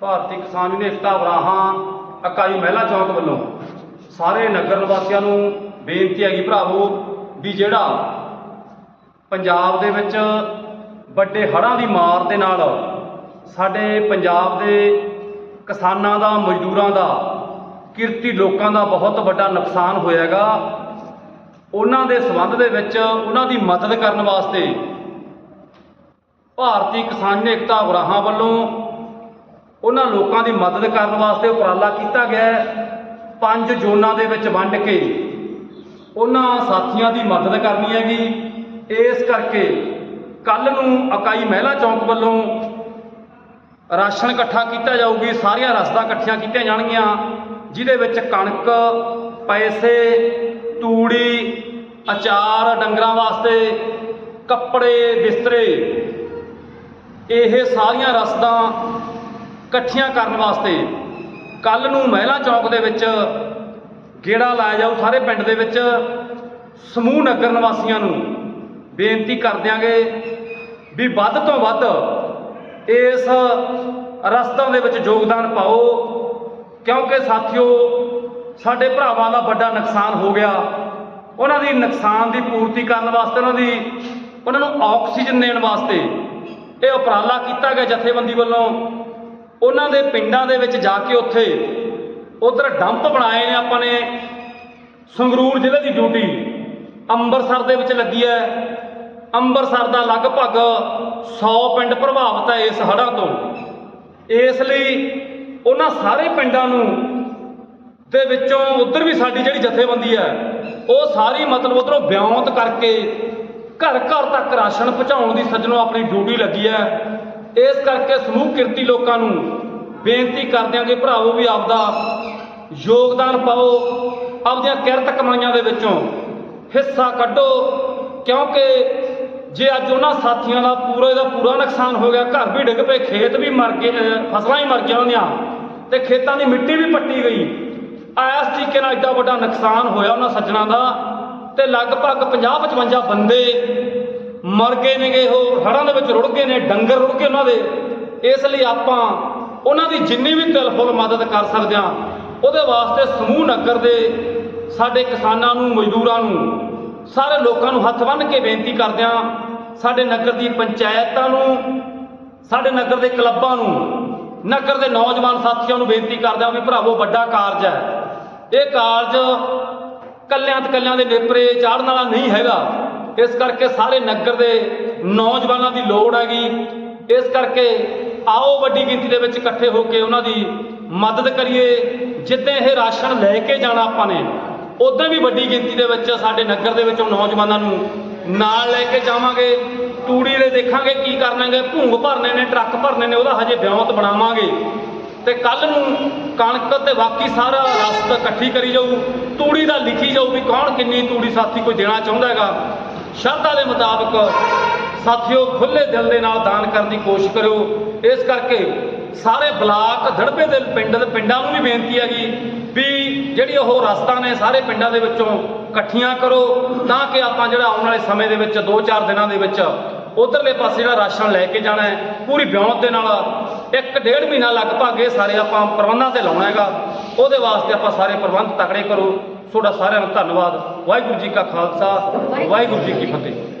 ਭਾਰਤੀ ਕਿਸਾਨ ਯੂਨੀਅਨ ਏਕਤਾ ਵਰਾਹਾਂ ਇਕਾਈ ਮਹਿਲਾ ਚੌਂਕ ਵੱਲੋਂ ਸਾਰੇ ਨਗਰ ਨਿਵਾਸੀਆਂ ਨੂੰ ਬੇਨਤੀ ਹੈਗੀ ਭਰਾਵੋ ਵੀ ਜਿਹੜਾ ਪੰਜਾਬ ਦੇ ਵਿੱਚ ਵੱਡੇ ਹੜ੍ਹਾਂ ਦੀ ਮਾਰ ਦੇ ਨਾਲ ਸਾਡੇ ਪੰਜਾਬ ਦੇ ਕਿਸਾਨਾਂ ਦਾ, ਮਜ਼ਦੂਰਾਂ ਦਾ, ਕਿਰਤੀ ਲੋਕਾਂ ਦਾ ਬਹੁਤ ਵੱਡਾ ਨੁਕਸਾਨ ਹੋਇਆਗਾ ਉਹਨਾਂ ਦੇ ਸੰਬੰਧ ਦੇ ਵਿੱਚ ਉਹਨਾਂ ਦੀ ਮਦਦ ਕਰਨ ਵਾਸਤੇ ਭਾਰਤੀ ਕਿਸਾਨ ਏਕਤਾ ਵਰਾਹਾਂ ਵੱਲੋਂ ਉਹਨਾਂ ਲੋਕਾਂ ਦੀ ਮਦਦ ਕਰਨ ਵਾਸਤੇ ਉਪਰਾਲਾ ਕੀਤਾ ਗਿਆ ਪੰਜ ਜ਼ੋਨਾਂ ਦੇ ਵਿੱਚ ਵੰਡ ਕੇ ਉਹਨਾਂ ਸਾਥੀਆਂ ਦੀ ਮਦਦ ਕਰਨੀ ਹੈਗੀ। ਇਸ ਕਰਕੇ ਕੱਲ ਨੂੰ ਇਕਾਈ ਮਹਿਲਾ ਚੌਂਕ ਵੱਲੋਂ ਰਾਸ਼ਨ ਇਕੱਠਾ ਕੀਤਾ ਜਾਊਗੀ। ਸਾਰੀਆਂ ਰਸਦਾਂ ਇਕੱਠੀਆਂ ਕੀਤੀਆਂ ਜਾਣਗੀਆਂ, ਜਿਹਦੇ ਵਿੱਚ ਕਣਕ, ਪੈਸੇ, ਤੂੜੀ, ਅਚਾਰ, ਡੰਗਰਾਂ ਵਾਸਤੇ ਕੱਪੜੇ, ਬਿਸਤਰੇ, ਇਹ ਸਾਰੀਆਂ ਰਸਦਾਂ ਇਕੱਠੀਆਂ ਕਰਨ ਵਾਸਤੇ ਕੱਲ ਨੂੰ ਮਹਿਲਾ ਚੌਕ ਦੇ ਵਿੱਚ ਗੇੜਾ ਲਾਇਆ ਜਾਊ, ਸਾਰੇ ਪਿੰਡ ਦੇ ਵਿੱਚ ਸਮੂਹ ਨਗਰ ਨਿਵਾਸੀਆਂ ਨੂੰ ਬੇਨਤੀ ਕਰ ਦਿਆਂਗੇ ਵੀ ਵੱਧ ਤੋਂ ਵੱਧ ਇਸ ਰਸਤਾ ਦੇ ਵਿੱਚ ਯੋਗਦਾਨ ਪਾਓ, ਕਿਉਂਕਿ ਸਾਥੀਓ ਸਾਡੇ ਭਰਾਵਾਂ ਦਾ ਵੱਡਾ ਨੁਕਸਾਨ ਹੋ ਗਿਆ। ਉਹਨਾਂ ਦੀ ਨੁਕਸਾਨ ਦੀ ਪੂਰਤੀ ਕਰਨ ਵਾਸਤੇ, ਉਹਨਾਂ ਦੀ, ਉਹਨਾਂ ਨੂੰ ਆਕਸੀਜਨ ਦੇਣ ਵਾਸਤੇ ਇਹ ਉਪਰਾਲਾ ਕੀਤਾ ਗਿਆ ਜਥੇਬੰਦੀ ਵੱਲੋਂ। ਉਹਨਾਂ ਦੇ ਪਿੰਡਾਂ ਦੇ ਵਿੱਚ ਜਾ ਕੇ ਉੱਥੇ ਉਧਰ ਡੰਪ ਬਣਾਏ ਨੇ ਆਪਾਂ ਨੇ। ਸੰਗਰੂਰ ਜ਼ਿਲ੍ਹੇ ਦੀ ਡਿਊਟੀ ਅੰਮ੍ਰਿਤਸਰ ਦੇ ਵਿੱਚ ਲੱਗੀ ਹੈ। ਅੰਮ੍ਰਿਤਸਰ ਦਾ ਲਗਭਗ 100 ਪਿੰਡ ਪ੍ਰਭਾਵਿਤ ਹੈ ਇਸ ਹੜ੍ਹਾਂ ਤੋਂ। ਇਸ ਲਈ ਉਹਨਾਂ ਸਾਰੇ ਪਿੰਡਾਂ ਨੂੰ ਦੇ ਵਿੱਚੋਂ ਉਧਰ ਵੀ ਸਾਡੀ ਜਿਹੜੀ ਜਥੇਬੰਦੀ ਹੈ, ਉਹ ਸਾਰੀ ਮਤਲਬ ਉਧਰੋਂ ਬਿਆਉਂਤ ਕਰਕੇ ਘਰ ਘਰ ਤੱਕ ਰਾਸ਼ਨ ਪਹੁੰਚਾਉਣ ਦੀ ਸੱਜਣੋਂ ਆਪਣੀ ਡਿਊਟੀ ਲੱਗੀ ਹੈ। ਇਸ ਕਰਕੇ ਸਮੂਹ ਕਿਰਤੀ ਲੋਕਾਂ ਨੂੰ ਬੇਨਤੀ ਕਰਦੇ ਹਾਂ ਕਿ ਭਰਾਵੋ ਵੀ ਆਪਦਾ ਯੋਗਦਾਨ ਪਾਓ, ਆਪਦੀਆਂ ਕਿਰਤ ਕਮਾਈਆਂ ਦੇ ਵਿੱਚੋਂ ਹਿੱਸਾ ਕੱਢੋ, ਕਿਉਂਕਿ ਜੇ ਅੱਜ ਉਹਨਾਂ ਸਾਥੀਆਂ ਦਾ ਪੂਰੇ ਦਾ ਪੂਰਾ ਨੁਕਸਾਨ ਹੋ ਗਿਆ, ਘਰ ਵੀ ਡਿੱਗ ਪਏ, ਖੇਤ ਵੀ ਮਰ ਗਏ ਫਸਲਾਂ ਹੀ ਮਰ ਗਈਆਂ ਉਹਨਾਂ ਦੀਆਂ ਤੇ ਖੇਤਾਂ ਦੀ ਮਿੱਟੀ ਵੀ ਪੱਟੀ ਗਈ ਇਸ ਤਰੀਕੇ ਨਾਲ ਐਡਾ ਵੱਡਾ ਨੁਕਸਾਨ ਹੋਇਆ ਉਹਨਾਂ ਸੱਜਣਾ ਦਾ, ਤੇ ਲਗਭਗ 50 55 ਬੰਦੇ ਮਰ ਗਏ ਨੇਗੇ ਉਹ, ਹੜ੍ਹਾਂ ਦੇ ਵਿੱਚ ਰੁੜ ਗਏ ਨੇ, ਡੰਗਰ ਰੁੜ ਗਏ ਉਹਨਾਂ ਦੇ। ਇਸ ਲਈ ਆਪਾਂ ਉਹਨਾਂ ਦੀ ਜਿੰਨੀ ਵੀ ਦਿਲ ਮਦਦ ਕਰ ਸਕਦੇ ਹਾਂ, ਉਹਦੇ ਵਾਸਤੇ ਸਮੂਹ ਨਗਰ ਦੇ ਸਾਡੇ ਕਿਸਾਨਾਂ ਨੂੰ, ਮਜ਼ਦੂਰਾਂ ਨੂੰ, ਸਾਰੇ ਲੋਕਾਂ ਨੂੰ ਹੱਥ ਬੰਨ੍ਹ ਕੇ ਬੇਨਤੀ ਕਰਦੇ ਹਾਂ, ਸਾਡੇ ਨਗਰ ਦੀ ਪੰਚਾਇਤਾਂ ਨੂੰ, ਸਾਡੇ ਨਗਰ ਦੇ ਕਲੱਬਾਂ ਨੂੰ, ਨਗਰ ਦੇ ਨੌਜਵਾਨ ਸਾਥੀਆਂ ਨੂੰ ਬੇਨਤੀ ਕਰਦੇ ਹਾਂ ਵੀ ਭਰਾਵੋ, ਵੱਡਾ ਕਾਰਜ ਹੈ। ਇਹ ਕਾਰਜ ਕੱਲਿਆਂ ਤੇ ਕੱਲਿਆਂ ਦੇ ਨੇਪਰੇ ਚਾੜਨ ਵਾਲਾ ਨਹੀਂ ਹੈਗਾ। ਇਸ ਕਰਕੇ ਸਾਰੇ ਨਗਰ ਦੇ ਨੌਜਵਾਨਾਂ ਦੀ ਲੋੜ ਹੈਗੀ। ਇਸ ਕਰਕੇ ਆਓ ਵੱਡੀ ਗਿਣਤੀ ਦੇ ਵਿੱਚ ਇਕੱਠੇ ਹੋ ਕੇ ਉਹਨਾਂ ਦੀ ਮਦਦ ਕਰੀਏ। ਜਿੱਦਾਂ ਇਹ ਰਾਸ਼ਨ ਲੈ ਕੇ ਜਾਣਾ ਆਪਾਂ ਨੇ ਉਦੋਂ ਵੀ ਵੱਡੀ ਗਿਣਤੀ ਦੇ ਵਿੱਚ ਸਾਡੇ ਨਗਰ ਦੇ ਵਿੱਚੋਂ ਨੌਜਵਾਨਾਂ ਨੂੰ ਨਾਲ ਲੈ ਕੇ ਜਾਵਾਂਗੇ। ਤੂੜੀ ਦੇ ਦੇਖਾਂਗੇ ਕੀ ਕਰਨਾਂਗੇ, ਭੂੰਗ ਭਰਨੇ ਨੇ, ਟਰੱਕ ਭਰਨੇ ਨੇ, ਉਹਦਾ ਹਜੇ ਬਿਆਂਤ ਬਣਾਵਾਂਗੇ। ਤੇ ਕੱਲ ਨੂੰ ਕਣਕ ਤੇ ਬਾਕੀ ਸਾਰਾ ਰਸਤ ਇਕੱਠੀ ਕਰੀ ਜਾਊ। ਤੂੜੀ ਦਾ ਲਿਖੀ ਜਾਊ ਵੀ ਕੌਣ ਕਿੰਨੀ ਤੂੜੀ ਸਾਥੀ ਕੋਈ ਦੇਣਾ ਚਾਹੁੰਦਾ ਹੈਗਾ। ਸ਼ਰਧਾ ਦੇ ਮੁਤਾਬਕ ਸਾਥੀਓ ਖੁੱਲੇ ਦਿਲ ਦੇ ਨਾਲ ਦਾਨ ਕਰਨ ਦੀ ਕੋਸ਼ਿਸ਼ ਕਰਿਓ। ਇਸ ਕਰਕੇ ਸਾਰੇ ਬਲਾਕ, ਦੜਬੇ ਦੇ ਪਿੰਡ ਦੇ ਪਿੰਡਾਂ ਨੂੰ ਵੀ ਬੇਨਤੀ ਹੈਗੀ ਵੀ ਜਿਹੜੀ ਉਹ ਰਸਤਾ ਨੇ ਸਾਰੇ ਪਿੰਡਾਂ ਦੇ ਵਿੱਚੋਂ ਇਕੱਠੀਆਂ ਕਰੋ ਤਾਂ ਕਿ ਆਪਾਂ ਜਿਹੜਾ ਆਉਣ ਵਾਲੇ ਸਮੇਂ ਦੇ ਵਿੱਚ 2-4 ਦਿਨਾਂ ਦੇ ਵਿੱਚ ਉਧਰਲੇ ਪਾਸੇ ਜਿਹੜਾ ਰਾਸ਼ਨ ਲੈ ਕੇ ਜਾਣਾ ਹੈ, ਪੂਰੀ ਬਿਆਨਤ ਦੇ ਨਾਲ ਇੱਕ ਡੇਢ ਮਹੀਨਾ ਲਗਭਗ ਇਹ ਸਾਰੇ ਆਪਾਂ ਪ੍ਰਬੰਧਾਂ ਤੇ ਲਾਉਣਾ ਹੈਗਾ। ਉਹਦੇ ਵਾਸਤੇ ਆਪਾਂ ਸਾਰੇ ਪ੍ਰਬੰਧ ਤਕੜੇ ਕਰੋ। ਤੁਹਾਡਾ ਸਾਰਿਆਂ ਨੂੰ ਧੰਨਵਾਦ। ਵਾਹਿਗੁਰੂ ਜੀ ਕਾ ਖਾਲਸਾ ਵਾਹਿਗੁਰੂ ਜੀ ਕੀ ਫਤਿਹ।